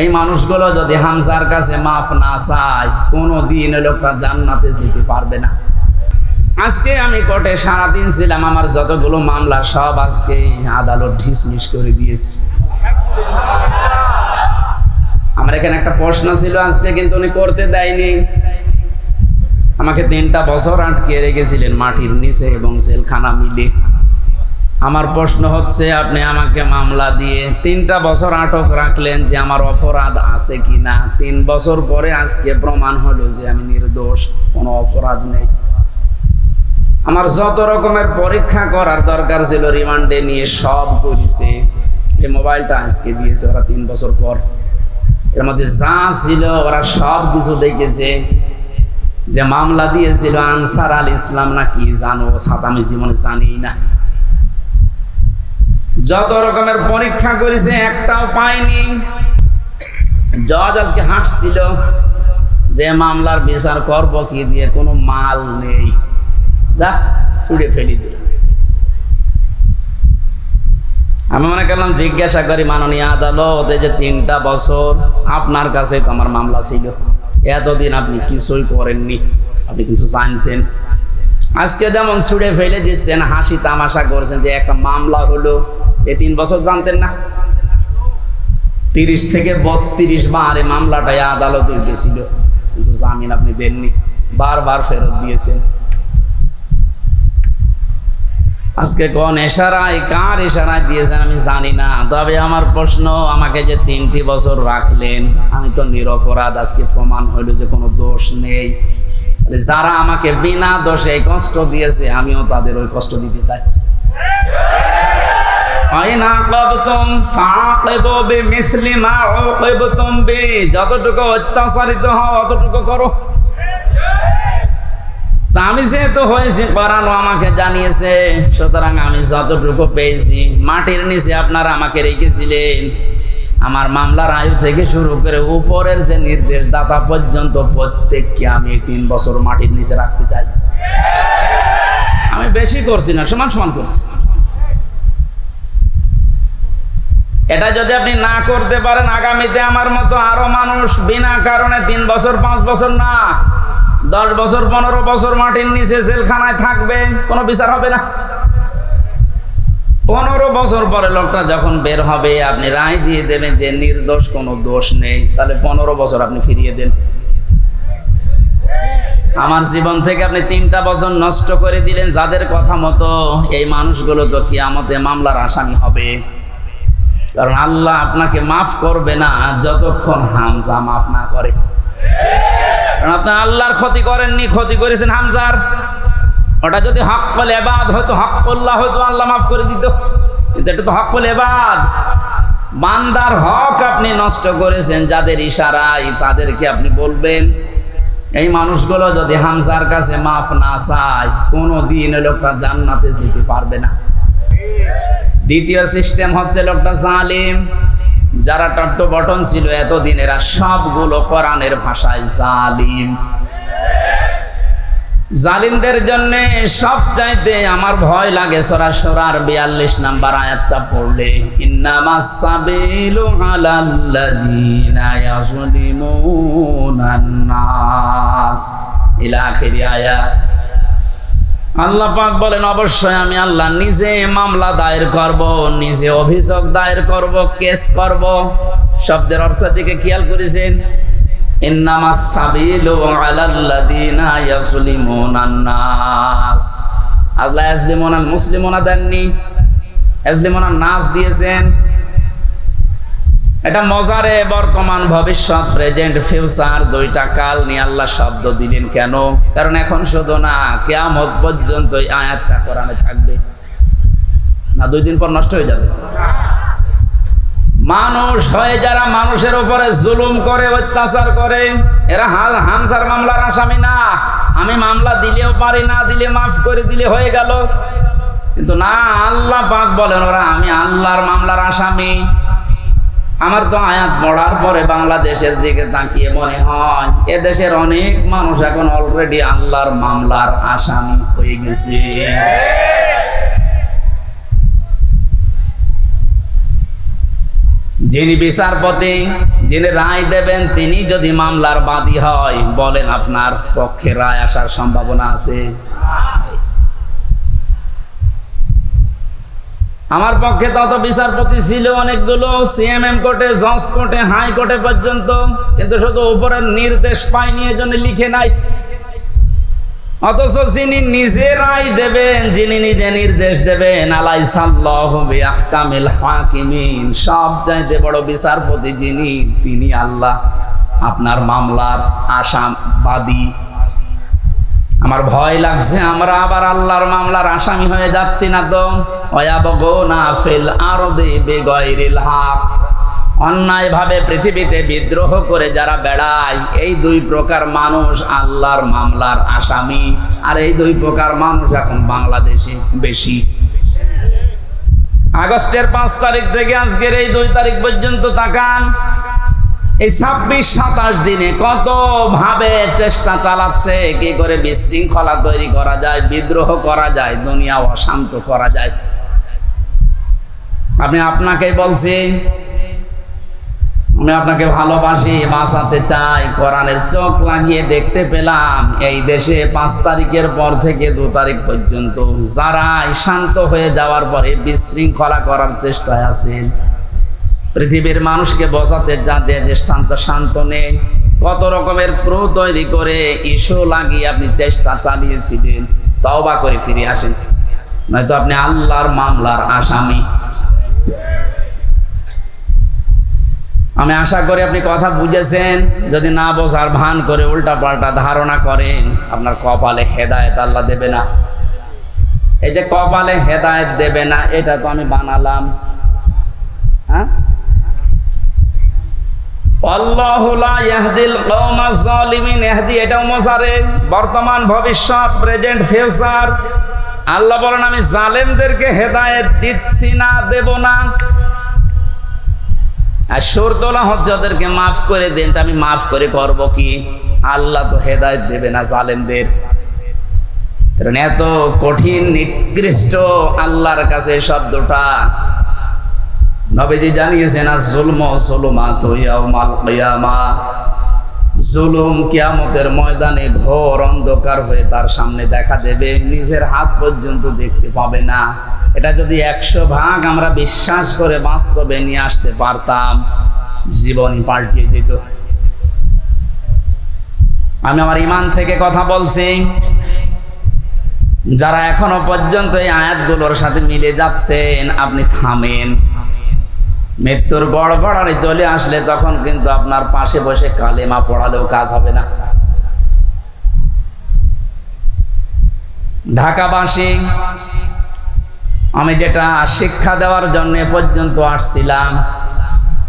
এই মানুষগুলো যদি হামজার কাছে মাফ না চায়, কোনো দিন লোকটা জান্নাতে যেতে পারবে না। আজকে আমি কোর্টে সারাদিন ছিলাম, আমার যতগুলো মামলা সব আজকে আদালত ঢিসমিস করে দিয়েছে। আমার এখানে একটা প্রশ্ন ছিল আজকে, কিন্তু উনি করতে দেয়নি। আমাকে তিনটা বছর আটকে রেখেছিলেন মাটির নিচে এবং জেলখানা মিলে। আমার প্রশ্ন হচ্ছে, আপনি আমাকে মামলা দিয়ে তিনটা বছর আটক রাখলেন যে আমার অপরাধ আছে কি না তিন বছর পরে আজকে প্রমাণ হলো যে আমি নির্দোষ, কোনো অপরাধ নেই। আমার যত রকমের পরীক্ষা করার দরকার ছিল, রিমান্ডে নিয়ে সব করেছে। এই মোবাইলটা আজকে দিয়েছে ওরা তিন বছর পর। এর মধ্যে যা ছিল, ওরা সব কিছু দেখেছে। যে মামলা দিয়েছিল আনসার আল ইসলাম, না কি জানো, সাত আমি জীবনে জানি না। যত রকমের পরীক্ষা করেছে, একটাও পাইনি। জজ আজকে হাসছিল যে, মামলার বিচার করব কি দিয়ে? কোনো মাল নেই। যা, ছুড়ে ফেলি দিল। আমি মনে করলাম, জিজ্ঞাসা করি, মাননীয় আদালত, এই যে তিনটা বছর আপনার কাছে আমার মামলা ছিল। এতদিন আপনি কিছুই করেননি। আপনি কিন্তু জানতেন আজকে যেমন ছুড়ে ফেলে দিচ্ছেন, হাসি তামাশা করছেন যে একটা মামলা হলো এই তিন বছর জানতেন না? তিরিশ থেকে বত্রিশ বার এই মামলাটাই আদালতে গেছিল। কিন্তু জামিন আপনি দেননি, বারবার ফেরত দিয়েছেন। আজকে কোন এশারায় কার এশারায় দিয়েছেন আমি জানি না, তবে আমার প্রশ্ন, আমাকে যে তিনটি বছর রাখলেন, আমি তো নিরপরাধ, আজকে প্রমাণ হইল যে কোনো দোষ নেই। যারা আমাকে বিনা দোষে কষ্ট দিয়েছে, আমিও তাদের ওই কষ্ট দিতে চাই। যতটুকু অত্যাচারিত হও, অতটুকু করো। আমি যেহেতু হয়েছি আমাকে জানিয়েছে, সুতরাং আমি যতটুকু পেয়েছি, মাটির নিচে আপনারা আমাকে রেখেছিলেন। আমার মামলার আয়ু থেকে শুরু করে উপরের যে নির্দেশ দাতা পর্যন্ত প্রত্যেককে আমি তিন বছর মাটির নিচে রাখতে চাই। আমি বেশি করছি না, সমান সমান করছি। এটা যদি আপনি না করতে পারেন, আগামীতে আমার মতো আরও মানুষ বিনা কারণে তিন বছর, পাঁচ বছর না, দশ বছর, পনেরো বছর মাটির নিচে জেলখানায় থাকবে, কোনো বিচার হবে না। পনেরো বছর পরে লোকটা যখন বের হবে, আপনি রায় দিয়ে দেবেন যে নির্দোষ, কোনো দোষ নেই। তাহলে পনেরো বছর আপনি ফিরিয়ে দেন। আমার জীবন থেকে আপনি তিনটা বছর নষ্ট করে দিলেন, যাদের কথা মতো এই মানুষগুলো তো কি কিয়ামতে মামলার আসামি হবে। কারণ আল্লাহ আপনাকে মাফ করবে না, যতক্ষণ হামজা মাফ না করে। কারণ আপনি আল্লাহর ক্ষতি করেননি, ক্ষতি করেছেন হামজার। ওটা যদি হক বলে এবাদ হয়তো হক করল্লা হয়তো আল্লাহ মাফ করে দিত। কিন্তু এটা তো হক বলে এবাদ। বান্দার হক আপনি নষ্ট করেছেন, যাদের ইশারায় তাদেরকে আপনি বলবেন। এই মানুষগুলো যদি হামজার কাছে মাফ না চায়, কোনো দিন লোকটা জান্নাতে যেতে পারবে না। দ্বিতীয় সিস্টেম হচ্ছে লোকটা জালিম। যারা টট্ট বটন ছিল এতদিন এরা সবগুলো কোরআনের ভাষায় জালিম। জালিমদের জন্য সব চাইতে আমার ভয় লাগে সরাসরার বিয়াল্লিশ নাম্বার আয়াতটা পড়লে। ইলা আল্লাহ পাক বলেন, অবশ্যই আমি আল্লাহ নিজে মামলা দায়ের করব, নিজে অভিযোগ দায়ের করব, কেস করব। শব্দের অর্থ দিকে খেয়াল করেছেন? আল্লাহ এটা বর্তমান ভবিষ্যৎ, প্রেজেন্ট, ফিউচার, দুইটা কাল শব্দ দিলেন কেন? কারণ এখন শুধু না, কেয়ামত পর্যন্ত আয়াতটা কোরআনে থাকবে। না, দুই দিন পর নষ্ট হয়ে যাবে। মানুষ হয়ে যারা মানুষের উপরে জুলুম করে, অত্যাচার করে। এরা হাল হামসার মামলার আসামি না। আমি মামলা দিলেও পারি না, দিলে মাফ করে দিলে হয়ে গেল। কিন্তু না, আল্লাহ পাক বলেন, ওরা আমি আল্লাহর মামলার আসামি। আমার তো আয়াত পড়ার পরে বাংলাদেশের দিকে তাকিয়ে মনে হয়, এ দেশের অনেক মানুষ এখন অলরেডি আল্লাহর মামলার আসামি হয়ে গেছে। যিনি বিচারপতি যিনি রায় দেবেন, তিনি যদি মামলার বাদী হয়, বলেন আপনার পক্ষে রায় আসার সম্ভাবনা আছে। আমার পক্ষে তত বিচারপতি ছিল অনেকগুলো, সিএমএম কোর্টে, জজ কোর্টে হাই কোর্টে পর্যন্ত, কিন্তু শুধু উপরের নির্দেশ পাইনি, এজন্য লিখে নাই। অথচ যিনি নিজে রায় দেবেন, যিনি নিজে নির্দেশ দেবেন আলাই সাল্লাহকামিল হাকিমিন, সব চাইতে বড় বিচারপতি যিনি, তিনি আল্লাহ। আপনার মামলার আসামবাদী। আমার ভয় লাগছে, আমরা আবার আল্লাহর মামলার আসামি হয়ে যাচ্ছি না তো? অয়াবগোনা ফিল আরদে বেগয়রিল হক। অন্যায়ভাবে পৃথিবীতে বিদ্রোহ করে যারা বেড়ায়, এই দুই প্রকার মানুষ আল্লাহর মামলার আসামি। আর এই দুই প্রকার মানুষ এখন বাংলাদেশে বেশি। আগস্টের পাঁচ তারিখ থেকে আজকের এই দুই তারিখ পর্যন্ত তাকান। এই ছাব্বিশ সাতাশ দিনে কত ভাবে চেষ্টা চালাচ্ছে, কি করে বিশৃঙ্খলা তৈরি করা যায়, বিদ্রোহ করা যায়, দুনিয়া অশান্ত করা যায়। আমি আপনাকে বলছি আমি আপনাকে ভালোবাসি, বাঁচাতে চাই, কোরআনের চোখ লাগিয়ে দেখতে পেলাম। এই দেশে পাঁচ তারিখের পর থেকে দু তারিখ পর্যন্ত যারা শান্ত হয়ে যাওয়ার পরে বিশৃঙ্খলা করার চেষ্টায় আছেন, পৃথিবীর মানুষকে বসাতে যাতে দৃষ্টান্ত শান্ত নেই। কত রকমের প্রো তৈরি করে ইস্যু লাগিয়ে আপনি চেষ্টা চালিয়েছিলেন, তওবা করে ফিরে আসেন। নয়তো আপনি আল্লাহর মামলার আসামি। আমি আশা করি আপনি কথা বুঝেছেন। যদি না বোঝার ভান করে উল্টা পাল্টা ধারণা করেন, আপনার কপালে হেদায়েত আল্লাহ দেবে না। এই যে কপালে হেদায়েত দেবে না, এটা তো আমি বানালাম। হ্যাঁ? বর্তমান, ভবিষ্যৎ, প্রেজেন্ট, ফিউচার। আল্লাহ বলেন, আমি জালেমদেরকে হেদায়েত দিচ্ছি না, দেব না। আর সুরতলা হজ্জাদেরকে মাফ করে দেন আমি মাফ করে করব কি? আল্লাহ তো হেদায়ত দেবে না জালেমদের। কারণ এত কঠিন, নিকৃষ্ট আল্লাহর কাছে শব্দটা নবীজি জানিয়েছেন, আর জুলম কিয়ামা। জুলুম কিয়ামতের ময়দানে ঘোর অন্ধকার হয়ে তার সামনে দেখা দেবে, নিজের হাত পর্যন্ত দেখতে পাবে না। এটা যদি একশো ভাগ আমরা বিশ্বাস করে বাস্তবে নিয়ে আসতে পারতাম, জীবনই পাল্টিয়ে যেত আমি আমার ইমান থেকে কথা বলছি। যারা এখনও পর্যন্ত এই আয়াতগুলোর সাথে মিলে যাচ্ছেন, আপনি থামেন। মৃত্যুর গড়গড়ারে চলে আসলে তখন কিন্তু আপনার পাশে বসে কালেমা পড়ালেও কাজ হবে না। ঢাকাবাসী আমি যেটা শিক্ষা দেওয়ার জন্য পর্যন্ত আসছিলাম